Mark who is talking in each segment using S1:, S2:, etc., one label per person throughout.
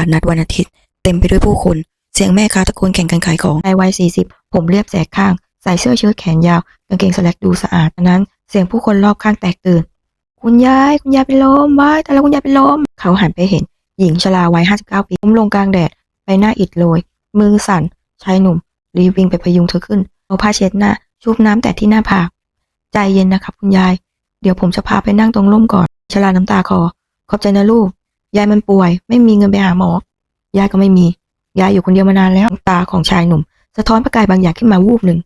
S1: าดนัดวันอาทิตย์ เต็มไปด้วยผู้คน เสียงแม่ค้าตะโกนแข่งกันขายของในวัยสี่สิบผมเรียบแสกข้าง ใส่เสื้อเชิ้ตแขนยาวกางเกงสแลกดูสะอาดอันนั้น เสียงผู้คนรอบข้างแตกตื่น คุณยาย คุณยายเป็นลมว้ายแต่ล้วคุณยายเป็นลม เขาหันไปเห็น หญิงชราวัยห้าสิบเก้าปีล้มลงกลางแดดใบหน้าอิดโรย มือสั่นชายหนุ่ม รีวิ่งไปพยุงเธอขึ้นเอาผ้าเช็ดหน้าชุบน้ำแต่ที่หน้าผากใจเย็นนะครับคุณยาย เดี๋ยวผมจะพาไปนั่งตรงร่มก่อนชราน้ำตาคอ ขอบใจนะลูก ยายมันป่วย ไม่มีเงินไปหาหมอยายก็ไม่มี ยายอยู่คนเดียวมานานแล้วตาของชายหนุ่ม สะท้อนประกายบางอย่างขึ้นมาวูบหนึ่ง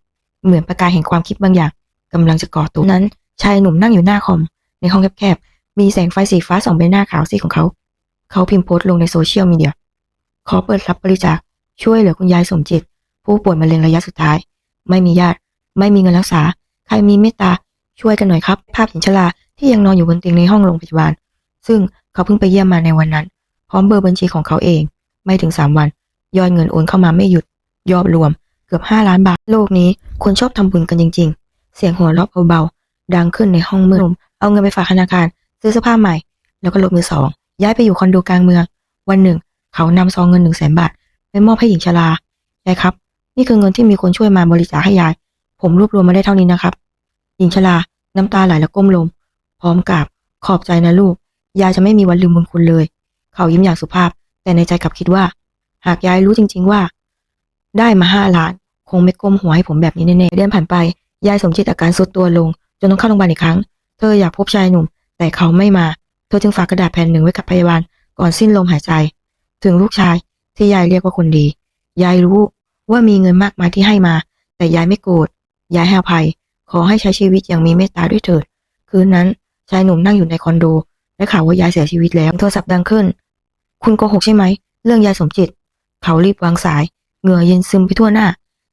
S1: เหมือนประกายแห่งความคิดบางอย่างกำลังจะก่อตัวนั้น ชายหนุ่มนั่งอยู่หน้าคอม ในห้องแคบๆ มีแสงไฟสีฟ้าส่องไปหน้าขาวซีของเขา เขาพิมพ์โพสต์ลงในโซเชียลมีเดีย ขอเปิดรับบริจาค ช่วยเหลือคุณยายสมจิต ผู้ป่วยมะเร็งระยะสุดท้าย ไม่มีญาติ ไม่มีเงินรักษา ใครมีเมตตา ช่วยกันหน่อยครับ ภาพหญิงชราที่ยังนอนอยู่บนเตียงในห้องโรงพยาบาล ซึ่ง เขาเพิ่งไปเยี่ยมมาในวันนั้น พร้อมเบอร์บัญชีของเขาเอง ไม่ถึงสามวัน ยอดเงินโอนเข้ามาไม่หยุด ยอดรวม เกือบห้าล้านบาท โลกนี้คนชอบทำบุญกันจริง ๆ เสียงหัวเราะเบาๆดังขึ้นในห้องมืดเอาเงินไปฝากธนาคาร ซื้อเสื้อผ้าใหม่ แล้วก็รถมือสองย้ายไปอยู่คอนโดกลางเมือง วันหนึ่ง เขานำซองเงินหนึ่งแสนบาทไปมอบให้หญิงชรายายครับ นี่คือเงินที่มีคนช่วยมาบริจาคให้ยาย ผมรวบรวมมาได้เท่านี้นะครับ หญิงชรา น้ำตาไหลและก้มลง พร้อมกราบขอบใจนะลูก ยายจะไม่มีวันลืมบุญคุณเลย เขายิ้มอย่างสุภาพ แต่ในใจกลับคิดว่า หากยายรู้จริง ๆว่า ได้มาห้าล้าน คงไม่ก้มหัวให้ผมแบบนี้แน่ๆเดือนผ่านไป ยายสมจิตอาการทรุดตัวลง จนต้องเข้าโรงพยาบาลอีกครั้ง เธออยากพบชายหนุ่ม แต่เขาไม่มา เธอจึงฝากกระดาษแผ่นหนึ่งไว้กับพยาบาล ก่อนสิ้นลมหายใจ ถึงลูกชายที่ยายเรียกว่าคนดี ยายรู้ว่ามีเงินมากมายที่ให้มา แต่ยายไม่โกรธ ยายให้อภัย ขอให้ใช้ชีวิตอย่างมีเมตตาด้วยเถิด คืนนั้นชายหนุ่มนั่งอยู่ในคอนโด และข่าวว่ายายเสียชีวิตแล้ว โทรศัพท์ดังขึ้น คุณโกหกใช่ไหม เรื่องยายสมจิต เขารีบวางสาย เหงื่อเย็นซึมไปทั่วหน้า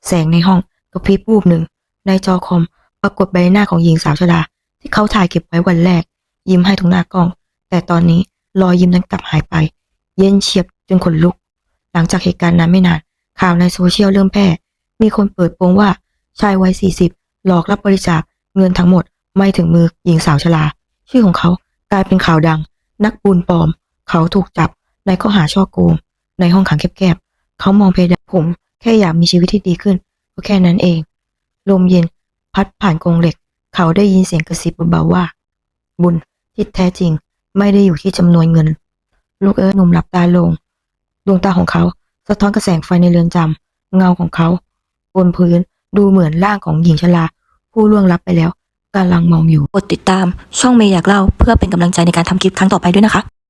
S1: แสงในห้องกระพริบวูบหนึ่ง ในจอคอมปรากฏใบหน้าของหญิงสาวชราที่เขาถ่ายเก็บไว้วันแรก ยิ้มให้ตรงหน้ากล้อง แต่ตอนนี้รอยยิ้มนั้นกลับหายไป เย็นเฉียบจนขนลุก หลังจากเหตุการณ์นั้นไม่นาน ข่าวในโซเชียลเริ่มแพร่ มีคนเปิดโปงว่าชายวัย 40 หลอกรับบริจาคเงินทั้งหมดไม่ถึงมือหญิงสาวชรา ชื่อของเขา กลายเป็นข่าวดัง นักบุญปลอม เขาถูกจับในข้อหาช่อโกง ในห้องขังแคบๆ เขามองเพดานผม แค่อยากมีชีวิตที่ดีขึ้นก็แค่นั้นเอง ลมเย็นพัดผ่านกรงเหล็ก เขาได้ยินเสียงกระซิบเบาๆว่า บุญที่แท้จริงไม่ได้อยู่ที่จำนวนเงิน ลูกเอ๋ยหนุ่มหลับตาลง ดวงตาของเขาสะท้อนกระแสงไฟในเรือนจำเงาของเขา บนพื้นดูเหมือนร่างของหญิงชราผู้ล่วงลับไปแล้ว กำลังมองอยู่
S2: กดติดตามช่องเมย์อยากเล่า เพื่อเป็นกำลังใจในการทำคลิปครั้งต่อไปด้วยนะคะ